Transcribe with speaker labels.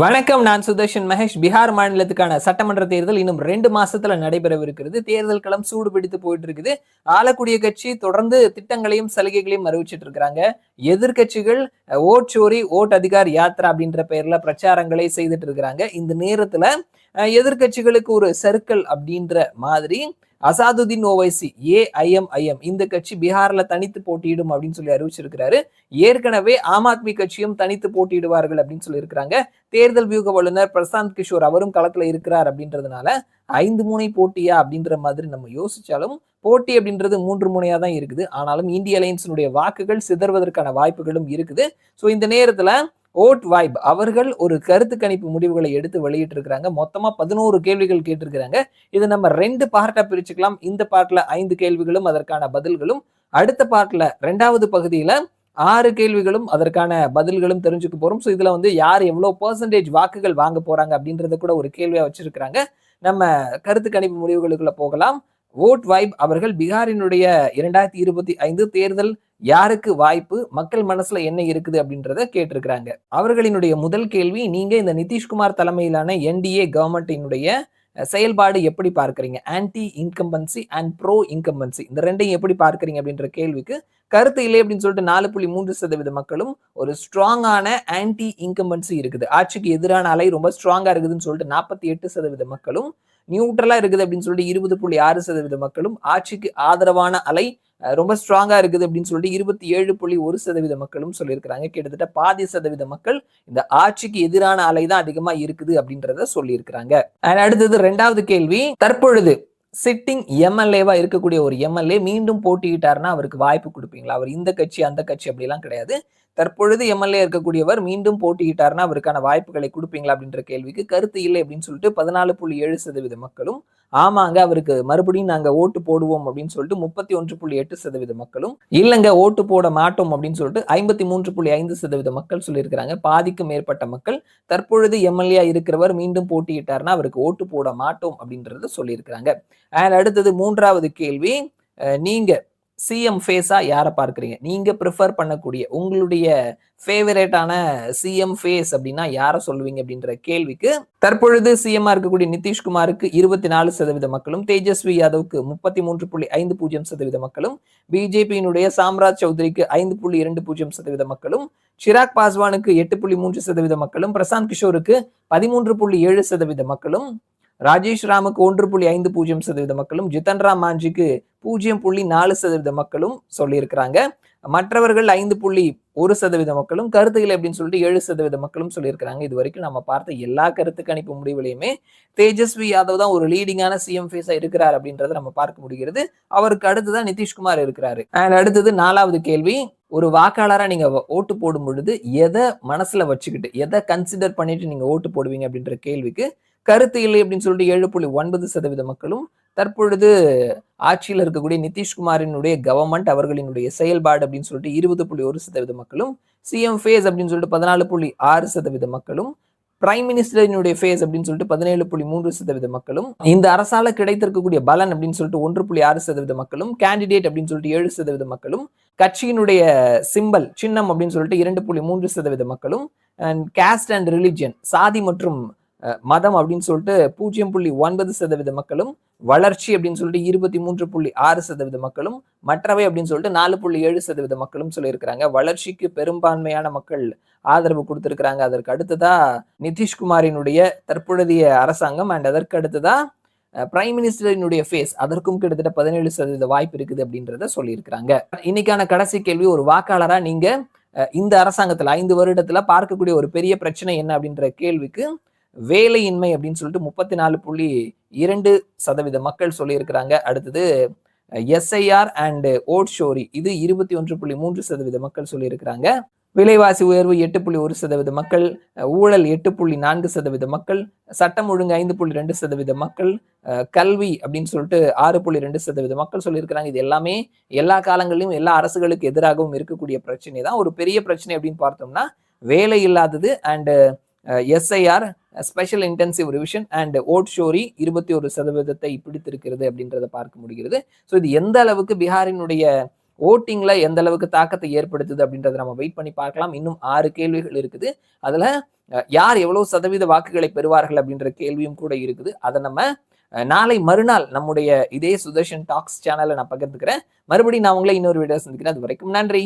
Speaker 1: வணக்கம் நான் சுதர்ஷன் மகேஷ். பீகார் மாநிலத்துக்கான சட்டமன்ற தேர்தல் இன்னும் ரெண்டு மாசத்துல நடைபெறவிருக்கிறது. தேர்தல் களம் சூடு பிடித்து போயிட்டு இருக்குது ஆளக்கூடிய கட்சி தொடர்ந்து திட்டங்களையும் சலுகைகளையும் அறிவிச்சிட்டு இருக்கிறாங்க எதிர்கட்சிகள் ஓட் சோரி ஓட் அதிகார் யாத்ரா அப்படின்ற பெயர்ல பிரச்சாரங்களை செய்துட்டு இருக்கிறாங்க இந்த நேரத்துல எதிர்கட்சிகளுக்கு எதிர்க்கட்சிகளுக்கு ஒரு சர்க்கிள் அப்படின்ற மாதிரி அசாதுதீன் ஓவைசி ஏஐஎம்ஐஎம் இந்த கட்சி பீகார்ல தனித்து போட்டியிடும் அப்படின்னு சொல்லி அறிவிச்சிருக்கிறாரு. ஏற்கனவே ஆம் ஆத்மி கட்சியும் தனித்து போட்டியிடுவார்கள் அப்படின்னு சொல்லி இருக்கிறாங்க தேர்தல் வியூக வல்லுநர் பிரசாந்த் கிஷோர் அவரும் களத்துல இருக்கிறார் அப்படின்றதுனால ஐந்து முனை போட்டியா அப்படின்ற மாதிரி நம்ம யோசிச்சாலும் போட்டி அப்படின்றது மூன்று முனையா தான் இருக்குது. ஆனாலும் இந்திய அலையன்ஸினுடைய வாக்குகள் சிதறுவதற்கான வாய்ப்புகளும் இருக்குது. ஸோ இந்த நேரத்துல ஓட் வைப். அவர்கள் ஒரு கருத்து கணிப்பு முடிவுகளை எடுத்து வெளியிட்டிருக்கிறாங்க. மொத்தமாக பதினோரு கேள்விகள் கேட்டிருக்கிறாங்க. இது நம்ம ரெண்டு பார்ட்டாக பிரிச்சுக்கலாம். இந்த பார்ட்டில் ஐந்து கேள்விகளும் அதற்கான பதில்களும். அடுத்த பார்ட்டில் ரெண்டாவது பகுதியில் ஆறு கேள்விகளும் அதற்கான பதில்களும் தெரிஞ்சுக்க போகிறோம் ஸோ இதில் வந்து யார் எவ்வளோ பர்சன்டேஜ் வாக்குகள் வாங்க போகிறாங்க அப்படின்றத கூட ஒரு கேள்வியாக வச்சுருக்கிறாங்க. நம்ம கருத்து கணிப்பு முடிவுகளுக்குள்ளே போகலாம். ஓட் வைப் அவர்கள் பீகாரினுடைய இரண்டாயிரத்தி இருபத்தி ஐந்து தேர்தல் யாருக்கு வாய்ப்பு மக்கள் மனசுல என்ன இருக்குது அப்படின்றத கேட்டிருக்கிறாங்க. அவர்களினுடைய முதல் கேள்வி நீங்க இந்த நிதிஷ்குமார் தலைமையிலான என்டிஏ கவர்மெண்டினுடைய செயல்பாடு எப்படி பார்க்குறீங்க? Anti incumbency and pro incumbency இந்த ரெண்டையும் எப்படி பார்க்குறீங்க அப்படின்ற கேள்விக்கு கருத்து இல்லை அப்படின்னு சொல்லிட்டு நாலு புள்ளி மூன்று சதவீத மக்களும் ஒரு ஸ்ட்ராங்கான ஆன்டி இன்கம்பன்சி இருக்குது. ஆட்சிக்கு எதிரான அலை ரொம்ப ஸ்ட்ராங்காக இருக்குதுன்னு சொல்லிட்டு நாற்பத்தி எட்டு சதவீத மக்களும் நியூட்ரலாக இருக்குது அப்படின்னு சொல்லிட்டு இருபது புள்ளி ஆறு சதவீத மக்களும் ஆட்சிக்கு ஆதரவான அலை ரொம்ப ஸ்ட்ராங்கா இருக்குது அப்படின்னு சொல்லிட்டு இருபத்தி ஏழு புள்ளி ஒரு சதவீத மக்களும் சொல்லியிருக்கிறாங்க. கிட்டத்தட்ட பாதி சதவீத மக்கள் இந்த ஆட்சிக்கு எதிரான அலை தான் அதிகமா இருக்குது அப்படின்றத சொல்லியிருக்கிறாங்க. அடுத்தது ரெண்டாவது கேள்வி தற்பொழுது சிட்டிங் எம்எல்ஏவா இருக்கக்கூடிய ஒரு எம்எல்ஏ மீண்டும் போட்டியிட்டாருன்னா அவருக்கு வாய்ப்பு கொடுப்பீங்களா? அவர் இந்த கட்சி அந்த கட்சி அப்படிலாம் கிடையாது. தற்பொழுது எம்எல்ஏ இருக்கக்கூடியவர் மீண்டும் போட்டியிட்டார்னா அவருக்கான வாய்ப்புகளை கொடுப்பீங்களா அப்படின்ற கேள்விக்கு கருத்து இல்லை அப்படின்னு சொல்லிட்டு பதினாலு புள்ளி ஏழு சதவீத மக்களும் ஆமாங்க அவருக்கு மறுபடியும் நாங்க ஓட்டு போடுவோம் அப்படின்னு சொல்லிட்டு முப்பத்தி ஒன்று புள்ளி எட்டு சதவீத மக்களும் இல்லைங்க ஓட்டு போட மாட்டோம் அப்படின்னு சொல்லிட்டு ஐம்பத்தி மூன்று புள்ளி ஐந்து சதவீத மக்கள் சொல்லியிருக்கிறாங்க. பாதிக்கும் மேற்பட்ட மக்கள் தற்பொழுது எம்எல்ஏ இருக்கிறவர் மீண்டும் போட்டியிட்டார்னா அவருக்கு ஓட்டு போட மாட்டோம் அப்படின்றத சொல்லியிருக்கிறாங்க. அண்ட் அடுத்தது மூன்றாவது கேள்வி நீங்கள் நீங்க சிஎம் ஃபேஸா யாரை பார்க்குறீங்க? நீங்க ப்ரிஃபர் பண்ணக்கூடிய உங்களுடைய ஃபேவரேட்டான சிஎம் ஃபேஸ் அப்படின்னா யாரை சொல்லுவீங்க அப்படின்ற கேள்விக்கு தற்பொழுது சிஎம்மா இருக்கக்கூடிய நிதிஷ்குமாருக்கு இருபத்தி நாலு சதவீத மக்களும் தேஜஸ்வி யாதவுக்கு முப்பத்தி மூன்று புள்ளி ஐந்து பூஜ்ஜியம் சதவீத மக்களும் பிஜேபியினுடைய சாம்ராஜ் சௌத்ரிக்கு ஐந்து புள்ளி இரண்டு பூஜ்ஜியம் சதவீத மக்களும் சிராக் பாஸ்வானுக்கு எட்டு புள்ளி மூன்று சதவீத மக்களும் பிரசாந்த் கிஷோருக்கு பதிமூன்று புள்ளி ஏழு சதவீத மக்களும் ராஜேஷ் ராமுக்கு ஒன்று புள்ளி ஐந்து பூஜ்ஜியம் சதவீத மக்களும் ஜிதன் ராம் மாஞ்சிக்கு பூஜ்ஜியம் புள்ளி நாலு சதவீத மக்களும் சொல்லியிருக்கிறாங்க. மற்றவர்கள் ஐந்து புள்ளி ஒரு சதவீத மக்களும் கருத்துகள் அப்படின்னு சொல்லிட்டு ஏழு சதவீத மக்களும் சொல்லியிருக்கிறாங்க. இது வரைக்கும் நம்ம பார்த்த எல்லா கருத்து கணிப்பு முடிவுலையுமே தேஜஸ்வி யாதவ் தான் ஒரு லீடிங்கான சிஎம் ஃபேஸா இருக்கிறார் அப்படின்றத நம்ம பார்க்க முடிகிறது. அவருக்கு அடுத்துதான் நிதிஷ்குமார் இருக்கிறாரு. அண்ட் அடுத்தது நாலாவது கேள்வி ஒரு வாக்காளரா நீங்க வ- ஓட்டு போடும் பொழுது எதை மனசுல வச்சுக்கிட்டு எதை கன்சிடர் பண்ணிட்டு நீங்க ஓட்டு போடுவீங்க அப்படின்ற கேள்விக்கு கருத்து இல்லை அப்படின்னு சொல்லிட்டு ஏழு புள்ளி ஒன்பது சதவீத மக்களும் தற்பொழுது ஆட்சியில் இருக்கக்கூடிய நிதிஷ்குமாரினுடைய கவர்மெண்ட் அவர்களினுடைய செயல்பாடு அப்படின்னு சொல்லிட்டு இருபது புள்ளி ஒரு சதவீத மக்களும் சிஎம் ஃபேஸ் அப்படின்னு சொல்லிட்டு பதினாலு புள்ளி ஆறு சதவீத மக்களும் பிரைம் மினிஸ்டரினுடைய ஃபேஸ் அப்படின்னு சொல்லிட்டு பதினேழு புள்ளி மூன்று சதவீத மக்களும் இந்த அரசால கிடைத்திருக்கக்கூடிய பலன் அப்படின்னு சொல்லிட்டு ஒன்று புள்ளி ஆறு சதவீத மக்களும் கேண்டிடேட் அப்படின்னு சொல்லிட்டு ஏழு சதவீத மக்களும் கட்சியினுடைய சிம்பல் சின்னம் அப்படின்னு சொல்லிட்டு இரண்டு புள்ளி மூன்று சதவீத மக்களும் அண்ட் கேஸ்ட் அண்ட் ரிலிஜியன் சாதி மற்றும் மதம் அப்படின்னு சொல்லிட்டு பூஜ்ஜியம் புள்ளி ஒன்பது சதவீத மக்களும் வளர்ச்சி அப்படின்னு சொல்லிட்டு இருபத்தி மூன்று புள்ளி ஆறு சதவீத மக்களும் மற்றவை அப்படின்னு சொல்லிட்டு நாலு புள்ளி ஏழு சதவீத மக்களும் சொல்லியிருக்கிறாங்க. வளர்ச்சிக்கு பெரும்பான்மையான மக்கள் ஆதரவு கொடுத்துருக்கிறாங்க. அதற்கு அடுத்ததா நிதிஷ்குமாரினுடைய தற்பொழுதைய அரசாங்கம் அண்ட் அதற்கு அடுத்ததா பிரைம் மினிஸ்டரினுடைய ஃபேஸ் அதற்கும் கிட்டத்தட்ட பதினேழு சதவீத வாய்ப்பு இருக்குது அப்படின்றத சொல்லியிருக்கிறாங்க. இன்னைக்கான கடைசி கேள்வி ஒரு வாக்காளரா நீங்க இந்த அரசாங்கத்துல ஐந்து வருடத்துல பார்க்கக்கூடிய ஒரு பெரிய பிரச்சனை என்ன அப்படின்ற கேள்விக்கு வேலையின்மை அப்படின்னு சொல்லிட்டு முப்பத்தி நாலு புள்ளி இரண்டு சதவீத மக்கள் சொல்லியிருக்கிறாங்க. அடுத்தது எஸ்ஐஆர் அண்ட் ஓட் ஷோரி இது இருபத்தி ஒன்று புள்ளி மூன்று சதவீத மக்கள் சொல்லியிருக்கிறாங்க. விலைவாசி உயர்வு எட்டு புள்ளி ஒரு சதவீத மக்கள் ஊழல் எட்டு புள்ளி நான்கு சதவீத மக்கள் சட்டம் ஒழுங்கு ஐந்து புள்ளி ரெண்டு சதவீத மக்கள் கல்வி அப்படின்னு சொல்லிட்டு ஆறு புள்ளி ரெண்டு சதவீத மக்கள் சொல்லியிருக்கிறாங்க. இது எல்லாமே எல்லா காலங்களிலும் எல்லா அரசுகளுக்கு எதிராகவும் இருக்கக்கூடிய பிரச்சனை தான் ஒரு பெரிய பிரச்சனை அப்படின்னு பார்த்தோம்னா வேலை இல்லாதது and SIR special intensive revision and vote share இருபத்தி ஒரு சதவீதத்தை பிடித்திருக்கிறது அப்படின்றத பார்க்க முடிகிறது. ஸோ இது எந்த அளவுக்கு பீகாரினுடைய ஓட்டிங்கில் எந்த அளவுக்கு தாக்கத்தை ஏற்படுத்துது அப்படின்றத நம்ம வெயிட் பண்ணி பார்க்கலாம். இன்னும் ஆறு கேள்விகள் இருக்குது. அதில் யார் எவ்வளோ சதவீத வாக்குகளை பெறுவார்கள் அப்படின்ற கேள்வியும் கூட இருக்குது. அதை நம்ம நாளை மறுநாள் நம்முடைய இதே சுதர்ஷன் டாக்ஸ் சேனலை நான் பகிர்ந்துக்கிறேன். மறுபடியும் நான் உங்களை இன்னொரு வீடியோ சந்திக்கிறேன். அது வரைக்கும் நன்றி.